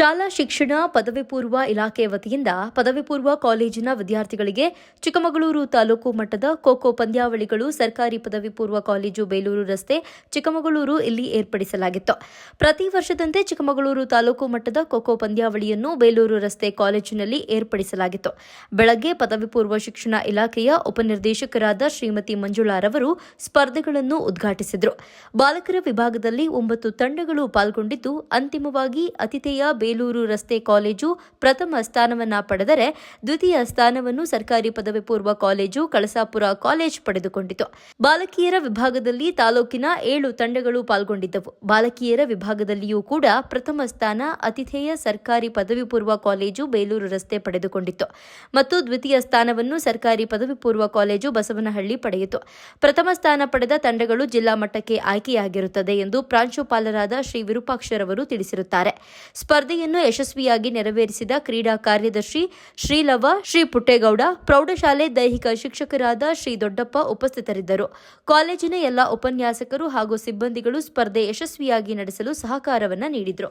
ಶಾಲಾ ಶಿಕ್ಷಣ, ಪದವಿ ಪೂರ್ವ ಇಲಾಖೆ ವತಿಯಿಂದ ಪದವಿ ಪೂರ್ವ ಕಾಲೇಜಿನ ವಿದ್ಯಾರ್ಥಿಗಳಿಗೆ ಚಿಕ್ಕಮಗಳೂರು ತಾಲೂಕು ಮಟ್ಟದ ಖೋಖೋ ಪಂದ್ಯಾವಳಿಗಳು ಸರ್ಕಾರಿ ಪದವಿ ಪೂರ್ವ ಕಾಲೇಜು ಬೇಲೂರು ರಸ್ತೆ ಚಿಕ್ಕಮಗಳೂರು ಇಲ್ಲಿ ಏರ್ಪಡಿಸಲಾಗಿತ್ತು. ಪ್ರತಿ ವರ್ಷದಂತೆ ಚಿಕ್ಕಮಗಳೂರು ತಾಲೂಕು ಮಟ್ಟದ ಖೋಖೋ ಪಂದ್ಯಾವಳಿಯನ್ನು ಬೇಲೂರು ರಸ್ತೆ ಕಾಲೇಜಿನಲ್ಲಿ ಏರ್ಪಡಿಸಲಾಗಿತ್ತು. ಬೆಳಗ್ಗೆ ಪದವಿ ಪೂರ್ವ ಶಿಕ್ಷಣ ಇಲಾಖೆಯ ಉಪನಿರ್ದೇಶಕರಾದ ಶ್ರೀಮತಿ ಮಂಜುಳಾರವರು ಸ್ಪರ್ಧೆಗಳನ್ನು ಉದ್ಘಾಟಿಸಿದರು. ಬಾಲಕರ ವಿಭಾಗದಲ್ಲಿ ಒಂಬತ್ತು ತಂಡಗಳು ಪಾಲ್ಗೊಂಡಿದ್ದು, ಅಂತಿಮವಾಗಿ ಅತಿಥೇಯ ಬೇಲೂರು ರಸ್ತೆ ಕಾಲೇಜು ಪ್ರಥಮ ಸ್ಥಾನವನ್ನು ಪಡೆದರೆ ದ್ವಿತೀಯ ಸ್ಥಾನವನ್ನು ಸರ್ಕಾರಿ ಪದವಿ ಪೂರ್ವ ಕಾಲೇಜು ಕಳಸಾಪುರ ಕಾಲೇಜ್ ಪಡೆದುಕೊಂಡಿತು. ಬಾಲಕಿಯರ ವಿಭಾಗದಲ್ಲಿ ತಾಲೂಕಿನ ಏಳು ತಂಡಗಳು ಪಾಲ್ಗೊಂಡಿದ್ದವು. ಬಾಲಕಿಯರ ವಿಭಾಗದಲ್ಲಿಯೂ ಕೂಡ ಪ್ರಥಮ ಸ್ಥಾನ ಅತಿಥೇಯ ಸರ್ಕಾರಿ ಪದವಿ ಪೂರ್ವ ಕಾಲೇಜು ಬೇಲೂರು ರಸ್ತೆ ಪಡೆದುಕೊಂಡಿತ್ತು. ಮತ್ತು ದ್ವಿತೀಯ ಸ್ಥಾನವನ್ನು ಸರ್ಕಾರಿ ಪದವಿ ಪೂರ್ವ ಕಾಲೇಜು ಬಸವನಹಳ್ಳಿ ಪಡೆಯಿತು. ಪ್ರಥಮ ಸ್ಥಾನ ಪಡೆದ ತಂಡಗಳು ಜಿಲ್ಲಾ ಮಟ್ಟಕ್ಕೆ ಆಯ್ಕೆಯಾಗಿರುತ್ತದೆ ಎಂದು ಪ್ರಾಂಶುಪಾಲರಾದ ಶ್ರೀ ವಿರೂಪಾಕ್ಷರವರು ತಿಳಿಸಿರುತ್ತಾರೆ. ಸ್ಪರ್ಧೆಯನ್ನು ಯಶಸ್ವಿಯಾಗಿ ನೆರವೇರಿಸಿದ ಕ್ರೀಡಾ ಕಾರ್ಯದರ್ಶಿ ಶ್ರೀಲವ, ಶ್ರೀ ಪುಟ್ಟೇಗೌಡ, ಪ್ರೌಢಶಾಲೆ ದೈಹಿಕ ಶಿಕ್ಷಕರಾದ ಶ್ರೀ ದೊಡ್ಡಪ್ಪ ಉಪಸ್ಥಿತರಿದ್ದರು. ಕಾಲೇಜಿನ ಎಲ್ಲ ಉಪನ್ಯಾಸಕರು ಹಾಗೂ ಸಿಬ್ಬಂದಿಗಳು ಸ್ಪರ್ಧೆ ಯಶಸ್ವಿಯಾಗಿ ನಡೆಸಲು ಸಹಕಾರವನ್ನು ನೀಡಿದರು.